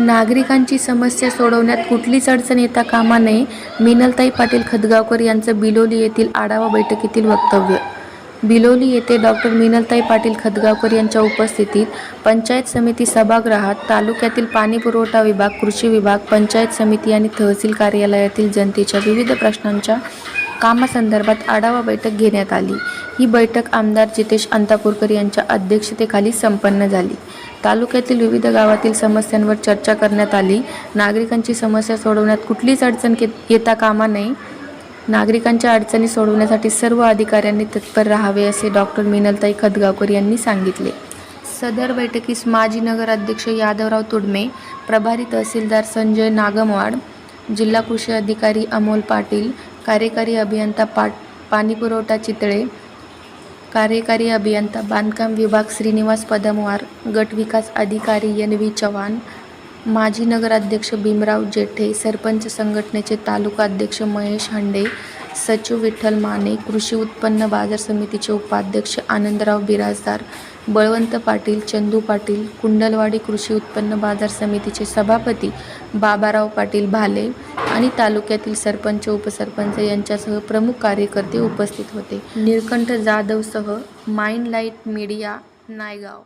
नागरिकांची समस्या सोडवण्यात कुठलीच अडचण येता कामा नये मिनलताई पाटील खदगावकर यांचं बिलोली येथील आढावा बैठकीतील वक्तव्य. बिलोली येथे डॉक्टर मिनलताई पाटील खदगावकर यांच्या उपस्थितीत पंचायत समिती सभागृहात तालुक्यातील पाणी पुरवठा विभाग कृषी विभाग पंचायत समिती आणि तहसील कार्यालयातील जनतेच्या विविध प्रश्नांच्या कामासंदर्भात आढावा बैठक घेण्यात आली. ही बैठक आमदार जितेश अंतापूरकर यांच्या अध्यक्षतेखाली संपन्न झाली. तालुक्यातील विविध गावातील समस्यांवर चर्चा करण्यात आली. नागरिकांची समस्या सोडवण्यात कुठलीच अडचण येता कामा नये. नागरिकांच्या अडचणी सोडवण्यासाठी सर्व अधिकाऱ्यांनी तत्पर राहावे असे डॉक्टर मिनलताई खदगावकर यांनी सांगितले. सदर बैठकीस माजी नगराध्यक्ष यादवराव तुडमे प्रभारी तहसीलदार संजय नागमवाड जिल्हा कृषी अधिकारी अमोल पाटील कार्यकारी अभियंता पाट पाणीपुरवठा चितळे कार्यकारी अभियंता बांधकाम विभाग श्रीनिवास पदमवार गट विकास अधिकारी एन व्ही चव्हाण माजी नगराध्यक्ष भीमराव जेठे सरपंच संघटनेचे तालुका अध्यक्ष महेश हांडे सचिव विठ्ठल माने कृषी उत्पन्न बाजार समितीचे उपाध्यक्ष आनंदराव बिराजदार बळवंत पाटील चंदू पाटील कुंडलवाडी कृषी उत्पन्न बाजार समितीचे सभापती बाबाराव पाटील भाले आणि तालुक्यातील सरपंच उपसरपंच यांच्यासह प्रमुख कार्यकर्ते उपस्थित होते. निळकंठ जाधवसह माइंड लाइट मीडिया नायगाव.